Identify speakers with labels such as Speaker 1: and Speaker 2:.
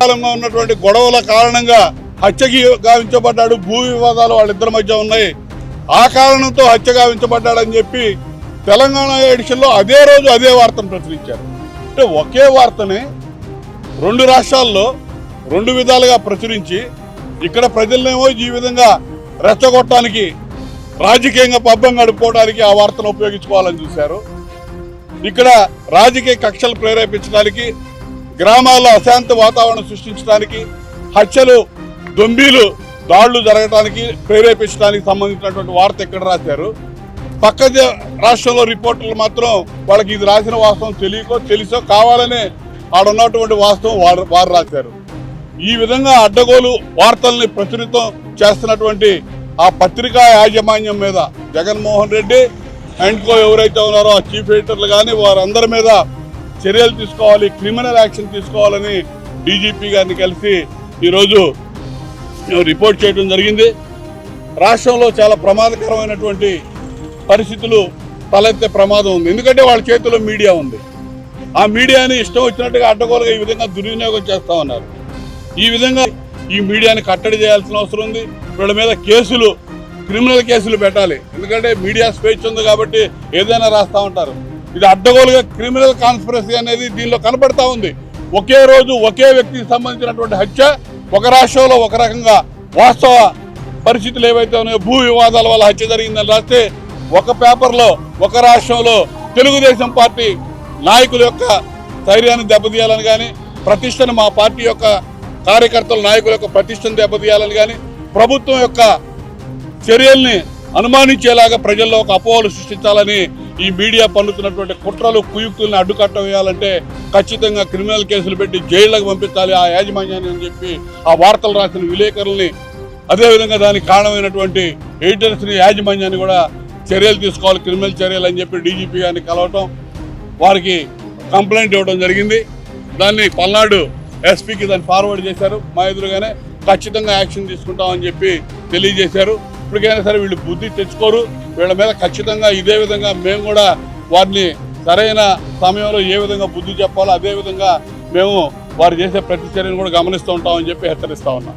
Speaker 1: కాలంగా ఉన్నటువంటి గొడవల కారణంగా హత్యకి గావించబడ్డాడు. భూ వివాదాలు వాళ్ళిద్దరి మధ్య ఉన్నాయి. ఆ కారణంతో హత్య గావించబడ్డాడని చెప్పి తెలంగాణ ఎడిషన్లో అదే రోజు అదే వార్తను ప్రచురించారు. అంటే ఒకే వార్తని రెండు రాష్ట్రాల్లో రెండు విధాలుగా ప్రచురించి ఇక్కడ ప్రజలనేమో ఈ విధంగా రెచ్చగొట్టడానికి రాజకీయంగా పబ్బం గడుపుకోవడానికి ఆ వార్తను ఉపయోగించుకోవాలని చూశారు. ఇక్కడ రాజకీయ కక్షలు ప్రేరేపించడానికి గ్రామాల్లో అశాంత వాతావరణం సృష్టించడానికి హత్యలు దొంబీలు దాడులు జరగడానికి ప్రేరేపించడానికి సంబంధించినటువంటి వార్త ఎక్కడ రాశారు? పక్క రాష్ట్రంలో రిపోర్టర్లు మాత్రం వాళ్ళకి ఇది రాసిన వాస్తవం తెలియకో తెలుసో కావాలనే ఆడున్నటువంటి వాస్తవం వారు వారు రాశారు. ఈ విధంగా అడ్డగోలు వార్తల్ని ప్రచురితం చేస్తున్నటువంటి ఆ పత్రికా యాజమాన్యం మీద జగన్మోహన్ రెడ్డి అండ్ కో ఎవరైతే ఉన్నారో ఆ చీఫ్ ఎడిటర్లు కానీ వారందరి మీద చర్యలు తీసుకోవాలి క్రిమినల్ యాక్షన్ తీసుకోవాలని డీజీపీ గారిని కలిసి ఈరోజు రిపోర్ట్ చేయడం జరిగింది. రాష్ట్రంలో చాలా ప్రమాదకరమైనటువంటి పరిస్థితులు తలెత్తే ప్రమాదం ఉంది. ఎందుకంటే వాళ్ళ చేతిలో మీడియా ఉంది. ఆ మీడియాని ఇష్టం వచ్చినట్టుగా అడ్డగోలుగా ఈ విధంగా దుర్వినియోగం చేస్తా ఉన్నారు. ఈ విధంగా ఈ మీడియాని కట్టడి చేయాల్సిన అవసరం ఉంది. వీళ్ళ మీద కేసులు క్రిమినల్ కేసులు పెట్టాలి. ఎందుకంటే మీడియా స్వేచ్ఛ ఉంది కాబట్టి ఏదైనా రాస్తూ ఉంటారు. ఇది అడ్డగోలుగా క్రిమినల్ కాన్స్పిరసీ అనేది దీనిలో కనపడతా ఉంది. ఒకే రోజు ఒకే వ్యక్తికి సంబంధించినటువంటి హత్య ఒక రాష్ట్రంలో ఒక రకంగా వాస్తవ పరిస్థితులు ఏవైతే ఉన్నాయో భూ వివాదాల వల్ల హత్య జరిగిందని రాస్తే ఒక పేపర్లో ఒక రాష్ట్రంలో తెలుగుదేశం పార్టీ నాయకుల యొక్క ధైర్యాన్ని దెబ్బతీయాలని కానీ ప్రతిష్టను మా పార్టీ యొక్క కార్యకర్తల నాయకుల యొక్క ప్రతిష్టను దెబ్బతీయాలని కానీ ప్రభుత్వం యొక్క చర్యల్ని అనుమానించేలాగా ప్రజల్లో ఒక అపోహలు సృష్టించాలని ఈ మీడియా పన్నుతున్నటువంటి కుట్రలు కుయుక్తుల్ని అడ్డుకట్ట వేయాలంటే ఖచ్చితంగా క్రిమినల్ కేసులు పెట్టి జైళ్ళకు పంపించాలి ఆ యాజమాన్యాన్ని అని చెప్పి ఆ వార్తలు రాసిన విలేకరుల్ని. అదేవిధంగా దానికి కారణమైనటువంటి ఎడిటర్స్ని యాజమాన్యాన్ని కూడా చర్యలు తీసుకోవాలి క్రిమినల్ చర్యలు అని చెప్పి డీజీపీ గారిని కలవటం వారికి కంప్లైంట్ ఇవ్వడం జరిగింది. దాన్ని పల్నాడు ఎస్పీకి దాన్ని ఫార్వర్డ్ చేశారు. మా ఎదురుగానే ఖచ్చితంగా యాక్షన్ తీసుకుంటామని చెప్పి తెలియజేశారు. ఇప్పటికైనా సరే వీళ్ళు బుద్ధి తెచ్చుకోరు. వీళ్ళ మీద ఖచ్చితంగా ఇదే విధంగా మేము కూడా వారిని సరైన సమయంలో ఏ విధంగా బుద్ధి చెప్పాలో అదే విధంగా మేము వారు చేసే ప్రతి చర్యను కూడా గమనిస్తూ ఉంటామని చెప్పి హెచ్చరిస్తా ఉన్నాం.